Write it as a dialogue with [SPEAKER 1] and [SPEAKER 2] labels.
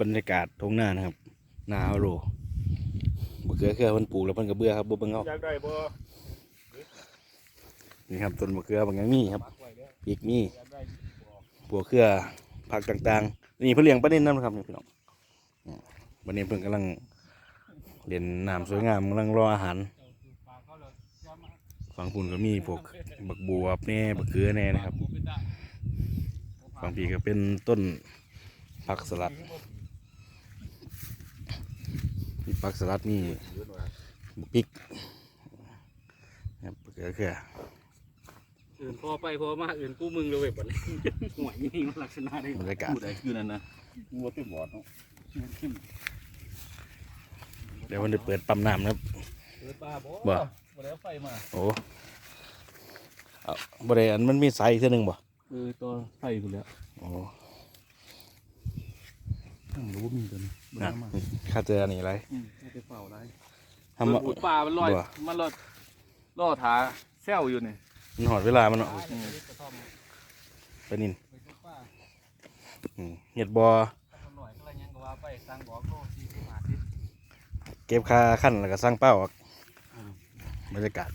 [SPEAKER 1] บรรยากาศทงหน้านะครับหนาวโรบะเขือเขือเพิ่นปลูกแล้วเพิ่นก็เบื่อครับบ่เบิ่งเอา
[SPEAKER 2] อยากได้บ่
[SPEAKER 1] นี่ครับต้นบะเขือบางอย่างมีครับ
[SPEAKER 2] ปักไว้เด้อ
[SPEAKER 1] ปีกมี
[SPEAKER 2] อยากได้บ่
[SPEAKER 1] ปลูกเขือผักต่างๆนี่เพิ่นเลี้ยงปลาเด่นนำครับนี่พี่น้องอืมวันนี้เพิ่นกำลังเล่นน้ำสวยงามกำลังรออาหาร
[SPEAKER 2] ปากเขาเลยยามา
[SPEAKER 1] ฝั่งพุ่นก็มีพวกบักบัวแหน่บักเขือแหน่นะครับ
[SPEAKER 2] บ่เป็นได้
[SPEAKER 1] ฝั่งพี่ก็เป็นต้น ผักสลัดมีผักสลัดมีบักพริกครับบักเขือเขือ
[SPEAKER 2] อื่นพอไปพอมาอื่นกูมึงเลยเว้ยบัดนี้ห่วยนี่มันลักษณะได้
[SPEAKER 1] บรรยากาศ
[SPEAKER 2] พูดอะไรคือนั่นนะกูว่าเป็นบอดเนาะ
[SPEAKER 1] เดี๋ยววันนี้เปิดปั๊มน้ำนะครับ
[SPEAKER 2] เปิดป้าบ่
[SPEAKER 1] บ่
[SPEAKER 2] บ่ได้เอาไฟมา
[SPEAKER 1] โอ้เอาบริเวณมันมีไซส์เท่านึงบ่
[SPEAKER 2] เออตัวไฟพุ่นแล้ว
[SPEAKER 1] โอ้
[SPEAKER 2] ทั้งรู้มีตัวนี้บ่ได้
[SPEAKER 1] น่ะ
[SPEAKER 2] เอามา
[SPEAKER 1] ข้าเจออันนี้ไร
[SPEAKER 2] อืมไม่ได้เฝ้าได้
[SPEAKER 1] ทำมา
[SPEAKER 2] ปิดปลามันลอย
[SPEAKER 1] บ่
[SPEAKER 2] มันลอยล่อถาแซวอยู่นี่
[SPEAKER 1] มันหอดเวลามันเนาะไปนินอืมเห็ดบอ
[SPEAKER 2] ถ้ามันหน่อยก็เลยยังก็บอ
[SPEAKER 1] เก็บค่าขั้นแล้วก็สร้างเป้าออกบรรยากาศ